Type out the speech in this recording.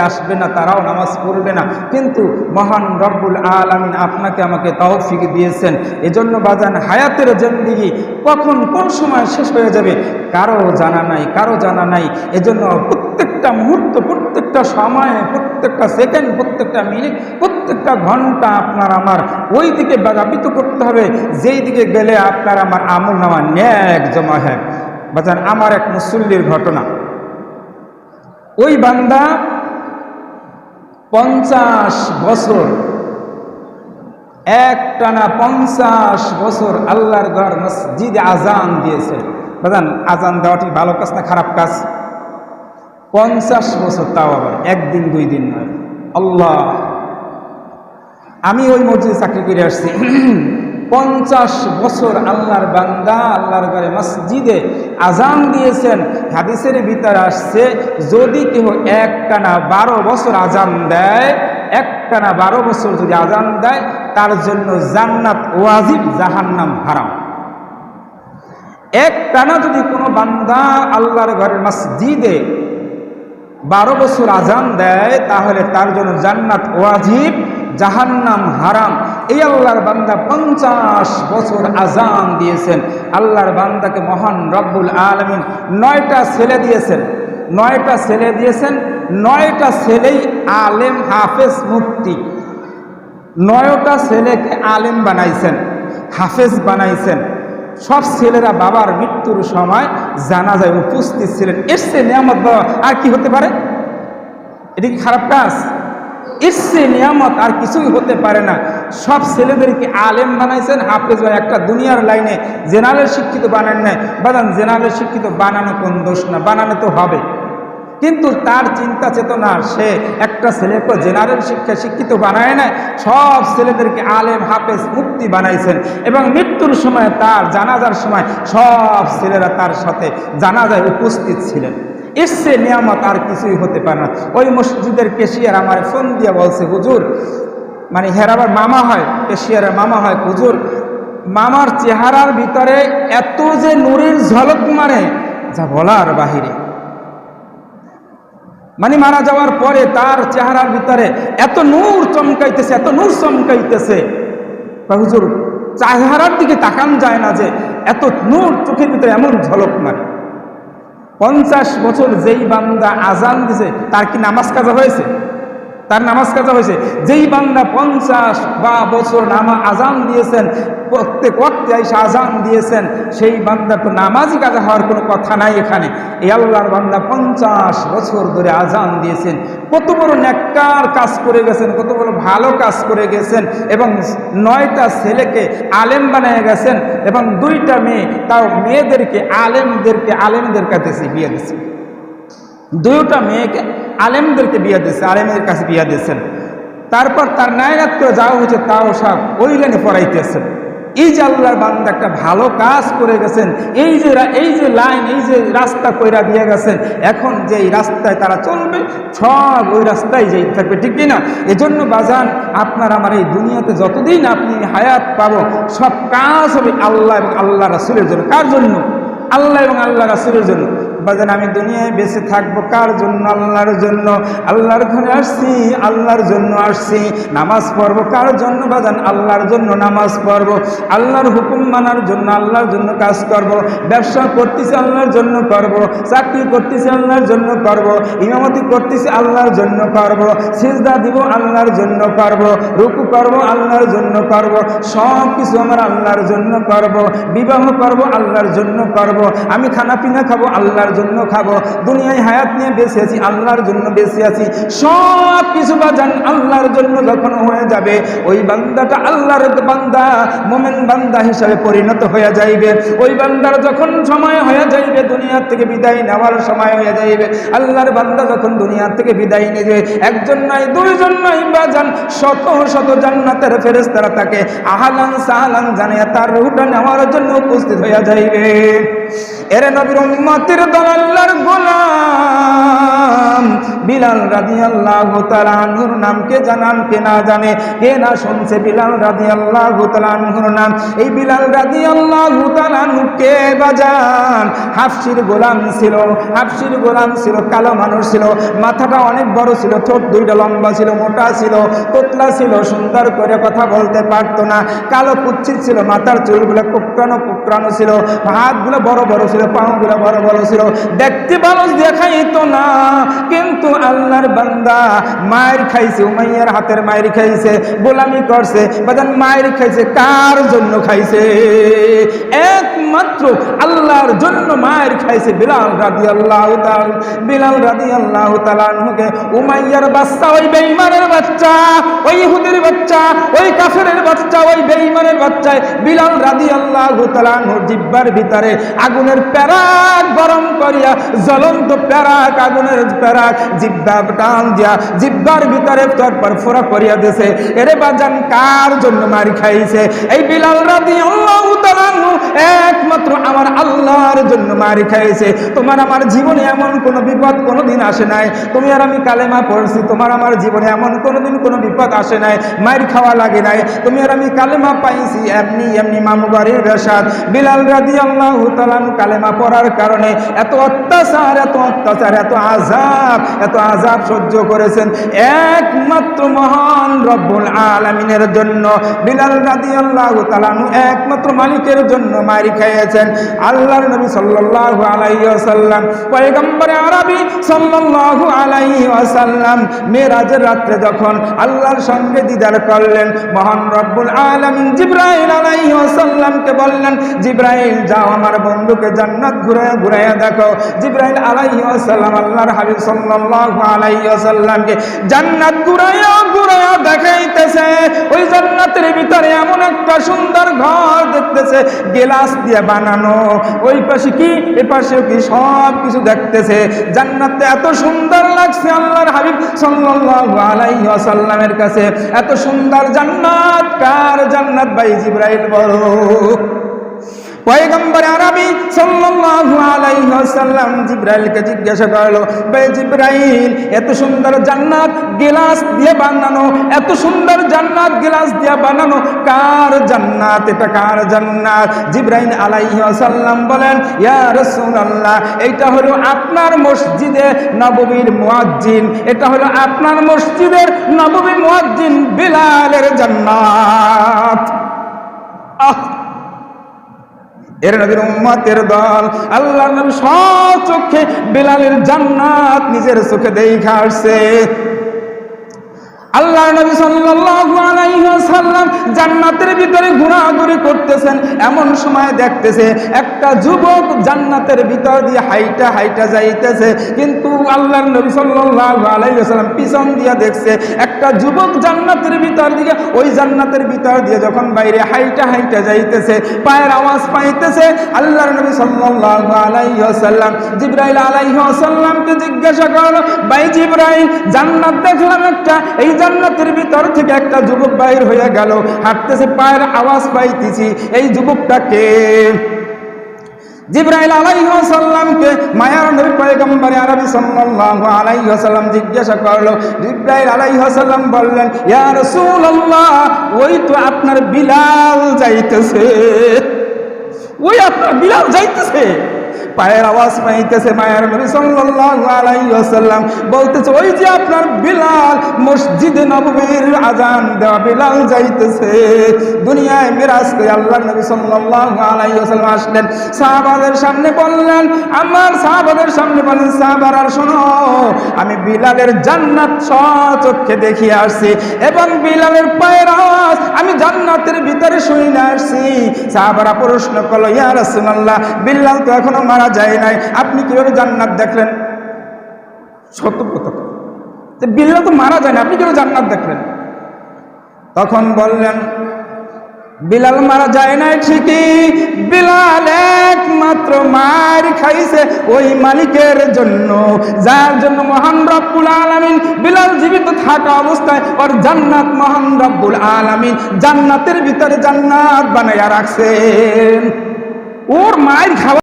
আসবে না, তারাও নামাজ পড়বে না। কিন্তু মহান রব্বুল আলামিন আপনাকে আমাকে তৌফিক দিয়েছেন। এজন্য বাজান, হায়াতের জিন্দিগি কখন কোন সময় শেষ হয়ে যাবে কারও জানা নাই, কারও জানা নাই। এজন্য প্রত্যেকটা মুহূর্ত, প্রত্যেকটা সময়, প্রত্যেকটা সেকেন্ড, প্রত্যেকটা মিনিট, প্রত্যেকটা ঘণ্টা আপনার আমার ওই দিকে বাগাপিত করতে হবে। যেই দিকে গেলে আপনার আমার আমল নামা ন্যাক জমা হয়। বাজান, আমার এক মুসল্লির ঘটনা। ওই বান্দা পঞ্চাশ বছর। এক টানা পঞ্চাশ বছর আল্লাহর ঘর মসজিদে আজান দিয়েছে। প্রধান, আজান দেওয়াটি ভালো কাজ না খারাপ কাজ? পঞ্চাশ বছর তাও আবার, একদিন, দুই দিন নয়। আল্লাহ, আমি ওই মসজিদে চাকরি করে আসছি। পঞ্চাশ বছর আল্লাহর বান্দা, আল্লাহর ঘরে মসজিদে আজান দিয়েছেন, হাদিসের ভিতরে আসছে, যদি কেউ একটানা বারো বছর আজান দেয়, একটানা বারো বছর যদি আজান দেয়, তার জন্য জান্নাত ওয়াজিব, জাহান্নাম হারাম। এক টানা যদি কোনো বান্দা আল্লাহর ঘরের মসজিদে বারো বছর আজান দেয়, তাহলে তার জন্য জান্নাত ওয়াজিব, জাহান্নাম হারাম। এই আল্লাহর বান্দা পঞ্চাশ বছর আজান দিয়েছেন। আল্লাহর বান্দাকে মহান রব্বুল আলমিন নয়টা ছেলে দিয়েছেন। নয়টা ছেলে দিয়েছেন, নয়টা ছেলেই আলেম, হাফেজ মুক্তি নয়টা ছেলেকে আলেম বানাইছেন, হাফেজ বানাইছেন। সব ছেলেরা বাবার মৃত্যুর সময় জানা যায় উপস্থিত ছিলেন। এসছে নিয়ামত বাবা আর কি হতে পারে? এটা খারাপ কাজ? এসছে নিয়ামত আর কিছুই হতে পারে না। সব ছেলেদেরকে আলেম বানাইছেন, হাফেজ ভাই, একটা দুনিয়ার লাইনে জেনারেল শিক্ষিত বানান নাই। বানান জেনারেল শিক্ষিত বানানো কোন দোষ না, বানানো তো হবে। কিন্তু তার চিন্তা চেতনা, সে একটা ছেলেকে জেনারেল শিক্ষা শিক্ষিত বানায় না সব ছেলেদেরকে আলেম, হাফেজ মুক্তি বানাইছেন। এবং মৃত্যুর সময়, তার জানাজার সময় সব ছেলেরা তার সাথে জানাজায় উপস্থিত ছিলেন। এসছে নিয়ামত আর কিছুই হতে পারে না। ওই মসজিদের কেশিয়ার আমার ফোন দিয়ে বলছে, হুজুর মানে হেরাবার মামা হয় কেশিয়ারের মামা হয়, হুজুর, মামার চেহারার ভিতরে এত যে নূরের ঝলক মারে, যা বলার বাহিরে। মানে মারা যাওয়ার পরে তার চেহারার ভিতরে এত নূর চমকাইতেছে, এত নূর চমকাইতেছে। হুজুর, চেহারার দিকে তাকান যায় না যে, এত নূর চোখের ভিতরে এমন ঝলক মারে। পঞ্চাশ বছর যেই বান্দা আজান দিছে তার কি নামাজ কাজা হয়েছে? তার নামাজ কাজা হয়েছে। যেই বান্দা পঞ্চাশ বা বছর নামা আজান দিয়েছেন প্রত্যেক ওয়াক্তে এসে আজান দিয়েছেন, সেই বান্দার তো নামাজই কাজা হওয়ার কোনো কথা নাই এখানে। এই আল্লাহর বান্দা পঞ্চাশ বছর ধরে আজান দিয়েছেন। কত বড় ন্যাক্কার কাজ করে গেছেন, কত বড় ভালো কাজ করে গেছেন এবং নয়টা ছেলেকে আলেম বানিয়ে গেছেন এবং দুইটা মেয়ে, তাও মেয়েদেরকে আলেমদেরকে আলেমদের কাছে বিয়ে দিয়েছে। দুইটা মেয়েকে আলেমদেরকে বিয়া দিয়েছে, আলেমের কাছে বিয়া দিয়েছেন। তারপর তার নায়রাত করে যাওয়া হয়েছে তাও সব ওই লাইনে পড়াইতেছেন। এই যে আল্লাহর বান্দা একটা ভালো কাজ করে গেছেন, এই যে এই যে লাইন, এই যে রাস্তা কইরা দিয়ে গেছেন, এখন যে এই রাস্তায় তারা চলবে, সব ওই রাস্তায় যেই থাকবে, ঠিক কিনা? এজন্য বাজান, আপনার আমার এই দুনিয়াতে যতদিন আপনি হায়াত পাবো, সব কাজ হবে আল্লাহ এবং আল্লাহ রাসুলের জন্য। কার জন্য? আল্লাহ এবং আল্লাহ রাসুলের জন্য। বাজান আমি দুনিয়ায় বেঁচে থাকব কার জন্য আল্লাহর জন্য আল্লাহর ঘরে আসছি আল্লাহর জন্য আসছি নামাজ পড়ব কার জন্য বাজান আল্লাহর জন্য নামাজ পড়ব আল্লাহর হুকুম মানার জন্য আল্লাহর জন্য কাজ করব। ব্যবসা করতেছি আল্লাহর জন্য করব। চাকরি করতেছি আল্লাহর জন্য করব। ইমামতি করতেছি আল্লাহর জন্য করব। সিজদা দিব আল্লাহর জন্য করব। রুকু করব আল্লাহর জন্য করব। সব কিছু আমার আল্লাহর জন্য করব। বিবাহ করব আল্লাহর জন্য করব। আমি খানা পিনা খাব আল্লাহর জন্য খাব। দুনিয়ায় হায়াত নিয়ে বেঁচে আছি, আল্লাহর জন্য বেঁচে আছি। সব কিছু বাজান আল্লাহর জন্য যখন হয়ে যাবে, ওই বান্দাটা আল্লাহর বান্দা, মোমেন বান্দা হিসাবে পরিণত হয়ে যাইবে। ওই বান্দার যখন সময় হয়ে যাইবে, দুনিয়ার থেকে বিদায় নেওয়ার সময় হয়ে যাইবে। আল্লাহর বান্দা যখন দুনিয়ার থেকে বিদায় নেবে, একজন নয়, দুইজন নয়, বাজান শত শত জান্নাতের ফেরেস্তারা তাকে আহালান সাহালান জানিয়ে তার রুহটা নেওয়ার জন্য উপস্থিত হয়ে যাইবে। এরে নবীর উম্মতের দল গোলাম। বিলাল রাজি আল্লাহ তালানহুর নাম কে জানান কে না জানে? কে না শুনছে বিলাল রাজি আল্লাহ তালানহুর নাম? এই বিলাল রাজি আল্লাহ তালানহু কে বাজান হাফসির গোলাম ছিল হাফসির গোলাম ছিল, কালো মানুষ ছিল, মাথাটা অনেক বড় ছিল, ঠোঁট দুইটা লম্বা ছিল, মোটা ছিল তোতলা ছিল, সুন্দর করে কথা বলতে পারতো না, কালো কুচ্ছিত ছিল, মাথার চুলগুলো কুকরানো কুকরানো ছিল, হাতগুলো বড় বড় ছিল পাগুলো বড় বড় ছিল, দেখতে ভালো দেখাইতো না, কিন্তু আল্লাহর বান্দা মায়ের খাইছে, উমাইয়ার হাতের মায়ের খাইছে, গোলামি করছে, বাজান মায়ের খাইছে, কার জন্য খাইছে? একমাত্র আল্লাহর জন্য মায়ের খাইছে বিলাল রাদি আল্লাহ বিলাল রাদি আল্লাহ তালানহুকে উমাইয়ার বাচ্চা, ওই বেইমানের বাচ্চা, ওই ইহুদের বাচ্চা, ওই কাফেরের বাচ্চা, ওই বেইমানের বাচ্চায় বিলাল রাদি আল্লাহ তালানহুর জিব্বার ভিতরে আগুনের প্যারাক গরম করিয়া, জ্বলন্ত প্যারাক, আগুনের প্যারাক জিব্বা দিয়া জিব্বার ভিতরে তরপর ফোরা করিয়া দিছে। এরে বাজান, কার জন্য মারি খাইছে? এই বিলাল রাদি একমাত্র আমার আল্লাহর জন্য মারি খাইছে। তোমার আমার জীবনে এমন কোনো বিপদ কোনোদিন আসে নাই। তুমি আর আমি কালেমা পড়ছি, তোমার আমার জীবনে এমন কোনোদিন কোনো বিপদ আসে নাই। মায়ের খাওয়া লাগে নাই। তুমি আর আমি কালেমা পাইছি, এমনি এমনি মামু বাড়ির রেশাদ বিলাল রাদি আল্লাহ তালান কালেমা পড়ার কারণে এত অত্যাচার এত অত্যাচার, এত আজাব এত আজাব সহ্য করেছেন একমাত্র মহান রব্বুল আলমিনের জন্য। বিলাল রাদি আল্লাহ তালানু একমাত্র মালিকের জন্য মারি খাইয়েছেন। আল্লাহর নবী সাল্লাল্লাহু আলাইহি ওয়াসাল্লাম, পয়গম্বরে আরবি সাল্লাল্লাহু আলাইহি ওয়াসাল্লাম মেরাজের রাত্রে যখন আল্লাহর সঙ্গে দিদার করলেন, মহান রব্বুল আলামিন জিব্রাইল আলাইহি ওয়াসাল্লামকে বললেন, জিব্রাইল, যাও আমার বন্ধুকে জান্নাত ঘুরায়া ঘুরায়া দেখো। জিব্রাইল আলাইহি ওয়াসাল্লাম আল্লাহর হাবিব সাল্লাল্লাহু আলাইহি জান্নাত ঘুরায়া ঘুরায়া দেখাইতেছে। ওই জান্নাতের ভিতরে এমন একটা সুন্দর ঘর দেখতেছে, গেলাস দিয়ে বানানো। ওই পাশে কি? এ পাশে কি সব কিছু দেখতেছে। জান্নাতে এত সুন্দর লাগছে আল্লাহর হাবিব সাল্লাল্লাহু আলাইহি কাছে। এত সুন্দর জান্নাত, কার জান্নাত ভাই জিব্রাইল বড়? পয়গম্বর আরবি সাল্লাল্লাহু আলাইহি ওয়াসাল্লাম জিব্রাইলকে জিজ্ঞাসা করল ভাই জিব্রাইল, এত সুন্দর জান্নাত দিয়ে এত সুন্দর জান্নাত দিয়ে কার জান্নাত? এটা কার জান্নাত? বলেন এটা হলো আপনার মসজিদে নববীর মুয়াজ্জিন, এটা হলো আপনার মসজিদের নববী মুয়াজ্জিন বিলালের জান্নাত। আহ! এর নবীর উম্মতের দল। আল্লাহ নবী সব চোখে বিলালের জান্নাত নিজের চোখে দেখা আসছে। আল্লাহ নবী সাল্লাল্লাহু আলাইহি ওয়াসাল্লাম জান্নাতের ভিতরে ঘোরাঘুরি করতেছেন। এমন সময় দেখতেছে একটা যুবক জান্নাতের ভিতর দিয়ে হাইটা হাইটা যাইতেছে। কিন্তু আল্লাহর নবী সাল্লাল্লাহু আলাইহি ওয়াসাল্লাম পিছন দেখছে একটা যুবক জান্নাতের ভিতর ওই জান্নাতের ভিতর দিয়ে যখন বাইরে হাইটা হাইটা যাইতেছে, পায়ের আওয়াজ পাইতেছে, আল্লাহর নবী সাল্লাল্লাহু আলাইহি ওয়াসাল্লাম জিবরাইল আলাইহি ওয়াসাল্লামকে জিজ্ঞাসা করল, ভাই জিবরাইল, জান্নাত দেখলাম একটা, এই জান্নাতের ভিতর থেকে একটা যুবক বাইর হয়ে গেল। হাঁটতেছে, পায়ের আওয়াজ পাইতেছি। এই যুবকটাকে জিব্রাইল আলাইহি ওয়াসাল্লামকে মায়ার নবী পয়গম্বর আরবি সাল্লাল্লাহু আলাইহি ওয়াসাল্লাম জিজ্ঞাসা করল। জিব্রাইল আলাইহি ওয়াসাল্লাম বললেন, ইয়া রাসূলুল্লাহ, ওই তো আপনার বিলাল যাইতেছে। ওই আপনার বিলাল যাইতেছে। পায়ের আওয়াজ পাইতেছে মায়ের নবী সাল্লাল্লাহু আলাইহি ওয়াসাল্লাম। বলতেছে, ওই যে আপনার বিলাল, মসজিদে নববীর আজান দেওয়া বিলাল যাইতেছে। দুনিয়ায় মিরাজ করে আল্লাহর নবী সাল্লাল্লাহু আলাইহি ওয়াসাল্লাম আসলেন। সাহাবাদের সামনে বললেন, আমার সাহাবাদের সামনে বলেন আর শোনো, আমি বিলালের জান্নাত সচক্ষে দেখিয়ে আসছি এবং বিলালের পায়ের আওয়াজ জান্নাতের ভিতরে শুনে আসছি। সাহাবারা প্রশ্ন করল, ইয়া রাসূলুল্লাহ, বিল্লাল তো এখনও মারা যায় নাই। আপনি কীভাবে জান্নাত দেখলেন? সত্য কথা বিল্লাল তো মারা যায় না আপনি কীভাবে জান্নাত দেখলেন? তখন বললেন বিলাল মারা যায় নাই ঠিকই। বিলাল একমাত্র মার খাইছে ওই মালিকের জন্য। যার জন্য মহান রব্বুল আলামিন বিলাল জীবিত থাকা অবস্থায় ওর জান্নাত মহান রব্বুল আলামিন জান্নাতের ভিতরে জান্নাত বানাইয়া রাখছেন ওর মায়ের খাওয়া